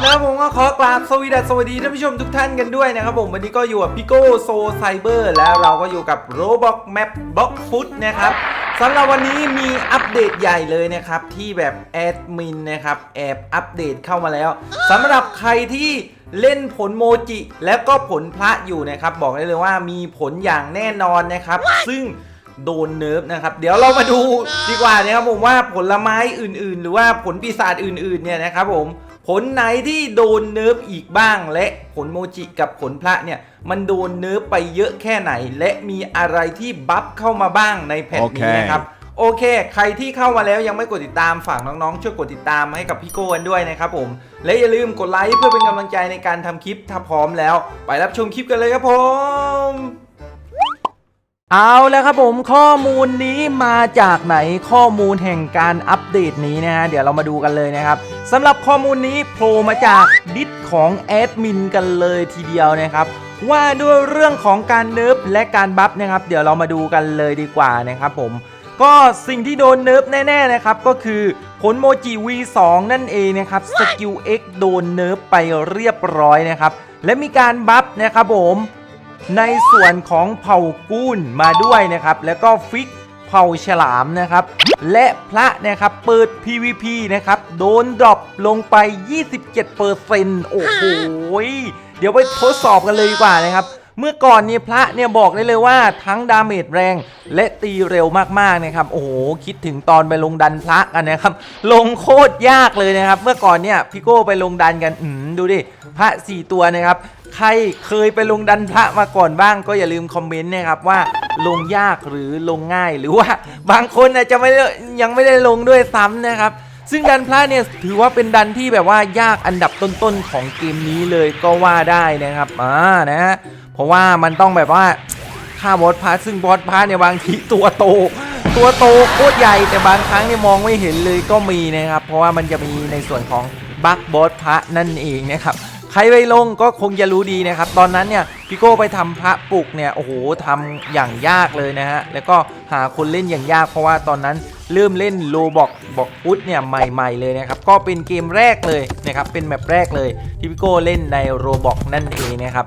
แล้วผมก็ขอกราบสวีดัสสวัสดีท่านผู้ชมทุกท่านกันด้วยนะครับผมวันนี้ก็อยู่กับพี่โก้โซไซเบอร์แล้วเราก็อยู่กับ Roblox Map Block Foot นะครับสำหรับวันนี้มีอัปเดตใหญ่เลยนะครับ ที่แบบแอดมินนะครับแอบอัปเดตเข้ามาแล้วสำหรับใครที่เล่นผลโมจิแล้วก็ผลพระอยู่นะครับ บอกได้เลยว่ามีผลอย่างแน่นอนนะครับ ซึ่งโดนเนิร์ฟนะครับ เดี๋ยวเรามาดูดีกว่านะครับผมว่าผลไม้อื่นๆ หรือว่าผลปีศาจอื่นๆเนี่ยนะครับผม ผลไหนที่โดนเนิร์ฟอีกบ้าง และผลโมจิกับผลพระเนี่ย มันโดนเนิร์ฟไปเยอะแค่ไหน และมีอะไรที่บัฟเข้ามาบ้างในแพทนี้นะครับโอเค ใครที่เข้ามาแล้วยังไม่กดติดตามฝากน้องๆ ช่วยกดติดตามให้กับพี่โก้กันด้วยนะครับผม และอย่าลืมกดไลค์เพื่อเป็นกำลังใจในการทำคลิปถ้าพร้อมแล้ว ไปรับชมคลิปกันเลยครับผม เอาแล้วครับผมข้อมูลนี้มาจากไหนข้อมูลแห่งการอัปเดตนี้นะฮะเดี๋ยวเรามาดูกันเลยนะครับสำหรับข้อมูลนี้โผล่มาจากดิสของแอดมินกันเลยทีเดียวนะครับว่าด้วยเรื่องของการเนิร์ฟและการบัฟนะครับเดี๋ยวเรามาดูกันเลยดีกว่านะครับผมก็สิ่งที่โดนเนิร์ฟแน่ๆนะครับก็คือผลโมจิ V2 นั่นเองนะครับสกิล X โดนเนิร์ฟไปเรียบร้อยนะครับและมีการบัฟนะครับผม ในส่วนของเผ่ากูนมาด้วยนะครับ แล้วก็ฟิกเผ่าฉลามนะครับ และพระนะครับเปิด PVP นะครับ โดนดรอปลงไป 27%โอ้โห เดี๋ยวไปทดสอบกันเลยดีกว่านะครับเมื่อก่อนเนี่ยพระเนี่ยบอกได้เลยว่าทั้งดาเมจแรงและตีเร็วมากๆนะครับ โอ้โห คิดถึงตอนไปลงดันพระกันนะครับ ลงโคตรยากเลยนะครับ เมื่อก่อนเนี่ยพี่โก้ไปลงดันกันอืมดูดิพระ 4 ตัวนะครับ ใครเคยไปลงดันพระมาก่อนบ้างก็อย่าลืมคอมเมนต์นะครับว่าลงยากหรือลงง่ายหรือว่าบางคนอาจจะไม่ได้ยังไม่ได้ลงด้วยซ้ำนะครับ ซึ่งดันพระเนี่ยถือว่าเป็นดันที่แบบว่ายากอันดับต้นๆของเกมนี้เลยก็ว่าได้นะครับอ่านะฮะเพราะว่ามันต้องแบบว่าฆ่าบอสพาร์ซึ่งบอสพาร์เนี่ยบางทีตัวโต ตัวโตโคตรใหญ่แต่บางครั้งเนี่ยมองไม่เห็นเลยก็มีนะครับ เพราะว่ามันจะมีในส่วนของบัคบอสพระนั่นเองนะครับ ใครไปลงก็คงจะรู้ดีนะครับ ตอนนั้นเนี่ยพี่โก้ไปทำพระปลุกเนี่ยโอ้โหทำอย่างยากเลยนะฮะแล้วก็หาคนเล่นอย่างยากเพราะว่าตอนนั้นเริ่มเล่นโลบอกบอกพุทเนี่ยใหม่ ๆ เลยนะครับ ก็เป็นเกมแรกเลยนะครับ เป็นแมปแรกเลยที่พี่โก้เล่นในโรบอกนั่นเองนะครับ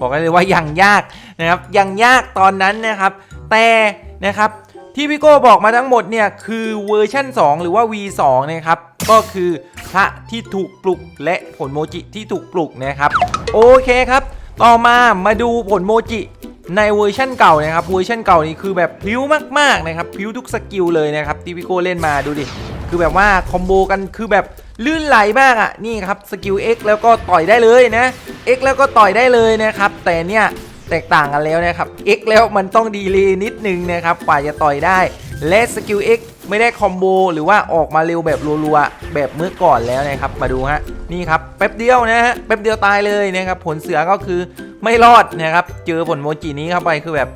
บอกได้เลยว่าอย่างยากนะครับอย่างยากตอนนั้นนะครับ แต่นะครับที่พี่โก้บอกมาทั้งหมดเนี่ยคือเวอร์ชั่น 2 หรือว่า V2 นะครับ ก็คือพระที่ถูกปลุกและผลโมจิที่ถูกปลุกนะครับ โอเคครับ ต่อมามาดูผลโมจิในเวอร์ชั่นเก่านะครับเวอร์ชั่นเก่านี่คือแบบพิ้วมากๆนะครับพิ้วทุกสกิลเลยนะครับที่พี่โก้เล่นมาดูดิคือแบบว่าคอมโบกันคือแบบลื่นไหลมากอะนี่ครับสกิล X แล้วก็ต่อยได้เลยนะ X แล้วก็ต่อยได้เลยนะครับแต่เนี่ยแตกต่างกันแล้วนะครับ X แล้วมันต้องดีเลย์นิดนึงนะครับกว่าจะต่อยได้ และสกิล X ไม่ได้คอมโบหรือว่าออกมาเร็วแบบรัวๆแบบเมื่อก่อนแล้วนะครับมาดูฮะนี่ครับแป๊บเดียวนะฮะแป๊บเดียวตายเลยนะครับผลเสือก็คือไม่รอดนะครับเจอผลโมจินี้เข้าไปคือแบบ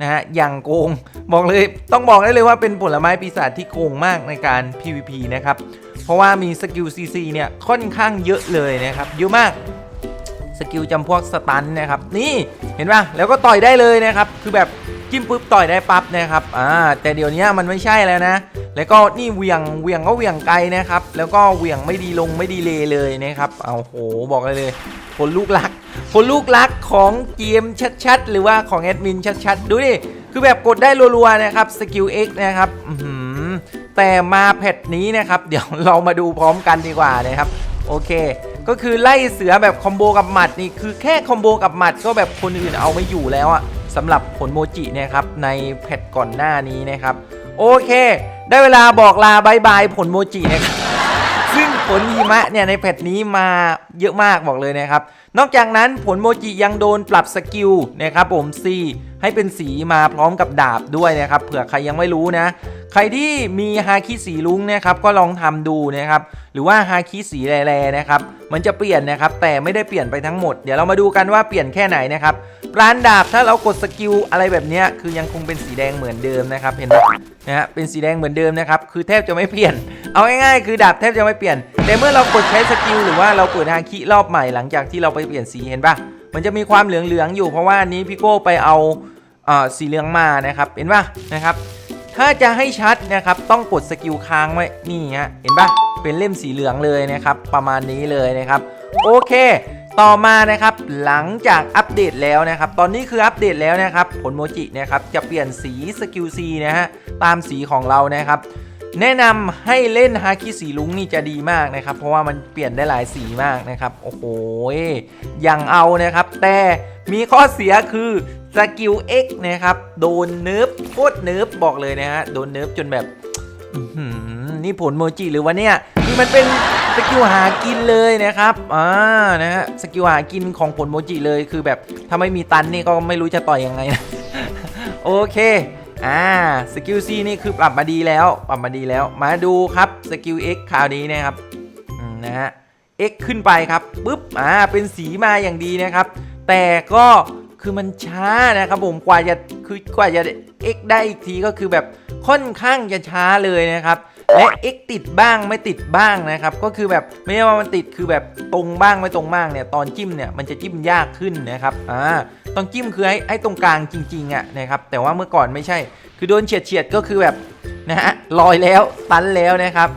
นะฮะอย่างโกงบอกเลยต้องบอกได้เลยว่าเป็นผลไม้ปีศาจที่โกงมากในการ PVP นะครับเพราะว่ามีสกิล CC เนี่ยค่อนข้างเยอะเลยนะครับเยอะมากสกิลจำพวกสตันนะครับนี่เห็นป่ะแล้วก็ต่อยได้เลยนะครับคือแบบจิ้มปุ๊บต่อยได้ปั๊บนะครับอ่าแต่เดี๋ยวนี้มันไม่ใช่แล้วนะ แล้วก็นี่เวียงเวียงก็เวียงไกลนะครับ แล้วก็เวียงไม่ดีลงไม่ดีเลยเลยนะครับเอาโหบอกเลยเลยคนลูกรักคนลูกรักของเกมชัดๆ หรือว่าของแอดมินชัดๆ ดูดิคือแบบกดได้รัวๆนะครับสกิล X นะครับแต่มาแพทนี้นะครับ เดี๋ยวเรามาดูพร้อมกันดีกว่านะครับ โอเค ก็คือไล่เสือแบบคอมโบกับหมัดนี่คือแค่คอมโบกับหมัดก็แบบคนอื่นเอาไม่อยู่แล้วอะสำหรับผลโมจิเนะครับในแพทก่อนหน้านี้นะครับ โอเค ได้เวลาบอกลาบายบายผลโมจินะครับซึ่ง ผลหิมะเนี่ยในแพทนี้มาเยอะมากบอกเลยนะครับ นอกจากนั้นผลโมจิยังโดนปรับสกิลนะครับผม C ให้เป็นสีมาพร้อมกับดาบด้วยนะครับเผื่อใครยังไม่รู้นะ ใครที่มีฮาคิสีลุงนะครับก็ลองทำดูนะครับหรือว่าฮาคิสีแร่นะครับมันจะเปลี่ยนนะครับแต่ไม่ได้เปลี่ยนไปทั้งหมดเดี๋ยวเรามาดูกันว่าเปลี่ยนแค่ไหนนะครับปราณดาบถ้าเรากดสกิลอะไรแบบนี้คือยังคงเป็นสีแดงเหมือนเดิมนะครับเห็นไหมนะฮะเป็นสีแดงเหมือนเดิมนะครับคือแทบจะไม่เปลี่ยน เอาง่ายๆคือดาบแทบจะไม่เปลี่ยนแต่เมื่อเรากดใช้สกิลหรือว่าเราเปิดฮาคิรอบใหม่หลังจากที่เราไปเปลี่ยนสีเห็นปะมันจะมีความเหลืองๆอยู่เพราะว่านนี้พี่โก้ไปเอาเอ่อสีเหลืองมานะครับเห็นปะนะครับ ถ้าจะให้ชัดนะครับต้องกดสกิลค้างไว้นี่ฮะเห็นปะเป็นเล่มสีเหลืองเลยนะครับ ประมาณนี้เลยนะครับโอเค ต่อมานะครับหลังจากอัปเดตแล้วนะครับ ตอนนี้คืออัปเดตแล้วนะครับ ผลโมจินะครับจะเปลี่ยนสีสกิลซีนะฮะตามสีของเรานะครับ แนะนำให้เล่นฮาคิสีลุงนี่จะดีมากนะครับ เพราะว่ามันเปลี่ยนได้หลายสีมากนะครับ โอ้โหยังเอานะครับ แต่มีข้อเสียคือสกิล X นะครับ โดนเนิร์ฟโคตรเนิร์ฟบอกเลยนะฮะ โดนเนิร์ฟจนแบบนี่ผลโมจิหรือวะเนี่ยคือมันเป็นสกิลหากินเลยนะครับ อ่า นะฮะ สกิลหากินของผลโมจิเลย คือแบบถ้าไม่มีตันนี่ก็ไม่รู้จะต่อยยังไงนะ โอเค อ่าสกิล C นี่คือปรับมาดีแล้วปรับมาดีแล้ว มาดูครับสกิล X คราวนี้นะครับนะฮะ X ขึ้นไปครับปุ๊บอ่าเป็นสีมาอย่างดีนะครับ แต่ก็คือมันช้านะครับผมกว่าจะคือกว่าจะ X ได้อีกทีก็คือแบบค่อนข้างจะช้าเลยนะครับและ X ติดบ้างไม่ติดบ้างนะครับ ก็คือแบบไม่ใช่ว่ามันติดคือแบบตรงบ้างไม่ตรงบ้างเนี่ยตอนจิ้มเนี่ยมันจะจิ้มยากขึ้นนะครับอ่า ต้องจิ้มคือให้ให้ตรงกลางจริงๆอะนะครับแต่ว่าเมื่อก่อนไม่ใช่ คือโดนเฉียดเฉียดก็คือแบบนะฮะลอยแล้วตันแล้วนะครับ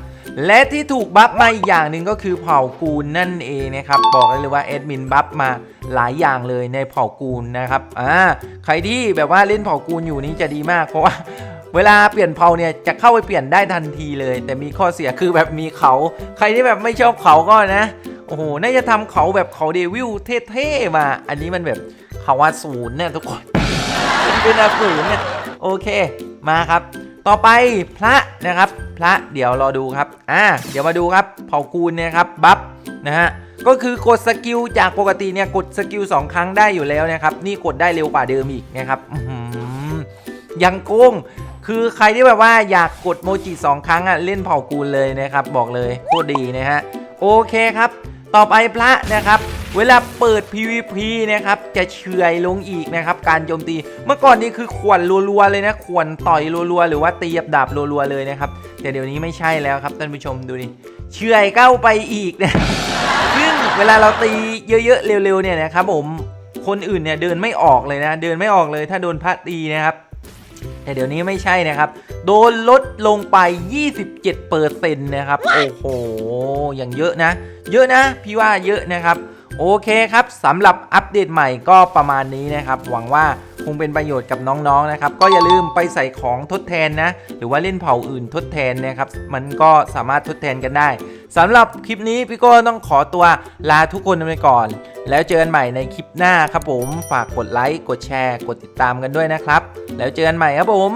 และที่ถูกบัฟมาอีกอย่างหนึ่งก็คือเผ่ากูลนั่นเองนะครับบอกได้เลยว่าแอดมินบัฟมาหลายอย่างเลยในเผ่ากูลนะครับอ่าใครที่แบบว่าเล่นเผ่ากูลอยู่นี่จะดีมากเพราะว่าเวลาเปลี่ยนเผ่าเนี่ยจะเข้าไปเปลี่ยนได้ทันทีเลย แต่มีข้อเสียคือแบบมีเขา ใครที่แบบไม่ชอบเขาก็นะ โอ้โห น่าจะทำเขาแบบเขาเดวิลเท่ๆมา อันนี้มันแบบ เขาว่าศูนย์เนี่ยทุกคนเป็นอสูรเนี่ยโอเคมาครับ ต่อไปพระนะครับ พระเดี๋ยวรอดูครับอ่าเดี๋ยวมาดูครับเผ่ากูลเนี่ยครับบัฟนะฮะก็คือกดสกิลจากปกติเนี่ยกดสกิลสองครั้งได้อยู่แล้วนะครับนี่กดได้เร็วกว่าเดิมอีกนะครับยังโกงคือใครที่แบบว่าอยากกดโมจิสองครั้งอะเล่นเผ่ากูลเลยนะครับ บอกเลยโคตรดีนะฮะโอเคครับ ต่อไปพระนะครับ เวลาเปิด PVP นะครับจะเฉื่อยลงอีกนะครับการโจมตี เมื่อก่อนนี่คือขวนรัวๆเลยนะขวนต่อยรัวๆหรือว่าตีกับดาบรัวๆเลยนะครับแต่เดี๋ยวนี้ไม่ใช่แล้วครับท่านผู้ชมดูดิเฉื่อยเข้าไปอีกนะซึ่งเวลาเราตีเยอะๆเร็วๆเนี่ยนะครับผมคนอื่นเนี่ยเดินไม่ออกเลยนะ เดินไม่ออกเลยถ้าโดนพระตีนะครับ แต่เดี๋ยวนี้ไม่ใช่นะครับ โดนลดลงไป 27%นะครับ โอ้โห อย่างเยอะนะ เยอะนะ พี่ว่าเยอะนะครับ โอเคครับสำหรับอัปเดตใหม่ก็ประมาณนี้นะครับ หวังว่า คงเป็นประโยชน์กับน้องๆนะครับ ก็อย่าลืมไปใส่ของทดแทนนะ หรือว่าเล่นเผ่าอื่นทดแทนนะครับ มันก็สามารถทดแทนกันได้สำหรับคลิปนี้พี่โก้ต้องขอตัวลาทุกคนไปก่อน แล้วเจอกันใหม่ในคลิปหน้าครับผม ฝากกดไลค์ กดแชร์ กดติดตามกันด้วยนะครับ แล้วเจอกันใหม่ครับผม